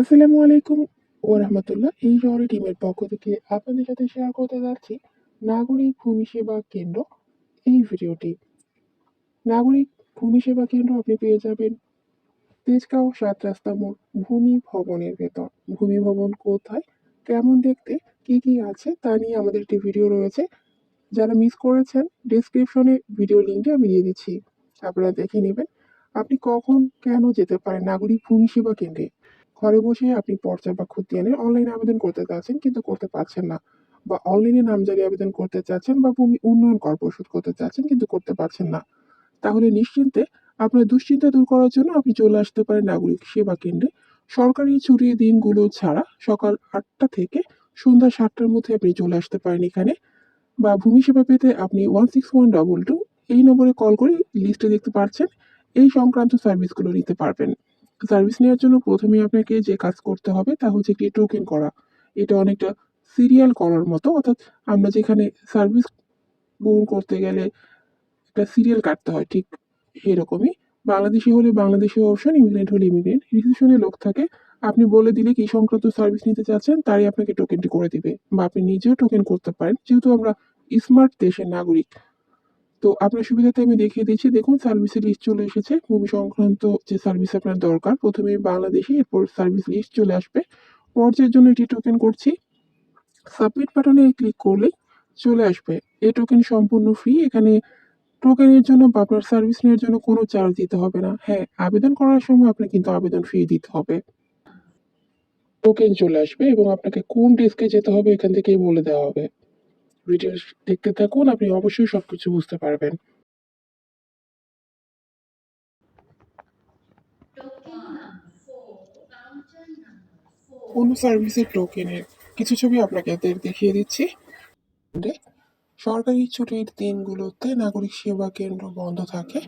আসসালামু আলাইকুম ও রহমতুল্লাহ এই শহরে টিমের পক্ষ থেকে আপনাদের সাথে শেয়ার করতে যাচ্ছি নাগরিক ভূমি সেবা কেন্দ্র। এই ভিডিওটি নাগরিক ভূমি সেবা কেন্দ্র আপনি পেয়ে যাবেন তেজগাঁও সাত রাস্তা মোড় ভূমি ভবনের ভেতর। ভূমি ভবন কোথায়, কেমন দেখতে, কি কি আছে তা নিয়ে আমাদের একটি ভিডিও রয়েছে। যারা মিস করেছেন ডিসক্রিপশনে ভিডিও লিঙ্কটি আমি দিয়ে দিচ্ছি। আপনারা দেখে নেবেন, আপনি কখন, কেন যেতে পারেন নাগরিক ভূমি সেবা কেন্দ্রে। ঘরে বসে আপনি পর্চা বা খতিয়ানের অনলাইনে আবেদন করতে চাচ্ছেন কিন্তু করতে পারছেন না বা অনলাইনে নামজারি আবেদন করতে চাচ্ছেন বা ভূমি উন্নয়ন কর পরিশোধ করতে চাচ্ছেন কিন্তু করতে পারছেন না। তাহলে নিশ্চিন্তে আপনার দুশ্চিন্তা দূর করার জন্য আপনি চলে আসতে পারেন নাগরিক সেবা কেন্দ্রে। সরকারি ছুটির দিনগুলো ছাড়া সকাল আটটা থেকে সন্ধ্যা সাতটার মধ্যে আপনি চলে আসতে পারেন এখানে বা ভূমি সেবা পেতে আপনি one six one double two এই নম্বরে কল করে লিস্টে দেখতে পাচ্ছেন এই সংক্রান্ত সার্ভিসগুলো নিতে পারবেন। সার্ভিস নেওয়ার জন্য প্রথমে আপনাকে যে কাজ করতে হবে তা হচ্ছে কি টোকেন করা। এটা অনেকটা সিরিয়াল করার মতো, অর্থাৎ আমরা যেখানে সার্ভিস গ্রহণ করতে গেলে একটা সিরিয়াল কাটতে হয়, ঠিক এরকমই। বাংলাদেশি হলে বাংলাদেশি অপশন ইমিগ্রেন্ট হলে ইমিগ্রেন্ট রিসিপশনে লোক থাকে, আপনি বলে দিলে কি সংক্রান্ত সার্ভিস নিতে চাচ্ছেন, তারই আপনাকে টোকেনটি করে দিবে। বা আপনি নিজেও টোকেন করতে পারেন, যেহেতু আমরা স্মার্ট দেশের নাগরিক। তো আপনার সুবিধাতে আমি দেখিয়ে দিচ্ছি, দেখুন সার্ভিসের লিস্ট চলে এসেছে। ভূমি সংক্রান্ত যে সার্ভিস আপনার দরকার, প্রথমে বাংলাদেশি, এরপর সার্ভিস লিস্ট চলে আসবে। পর্যায়ের জন্য এটি টোকেন করছি। সাবমিট বাটনে ক্লিক করলেই চলে আসবে। এ টোকেন সম্পূর্ণ ফ্রি এখানে টোকেনের জন্য বা আপনার সার্ভিস নেওয়ার জন্য কোনো চার্জ দিতে হবে না। হ্যাঁ আবেদন করার সময় আপনার কিন্তু আবেদন ফি দিতে হবে। টোকেন চলে আসবে এবং আপনাকে কোন ডেস্কে যেতে হবে এখান থেকেই বলে দেওয়া হবে। ভিডিও দেখতে থাকুন আপনি অবশ্যই সবকিছু বুঝতে পারবেন। কোনো সার্ভিসের টোকেনের কিছু ছবি আপনাকে দেখিয়ে দিচ্ছি। সরকারি ছুটির দিনগুলোতে নাগরিক সেবা কেন্দ্র বন্ধ থাকে।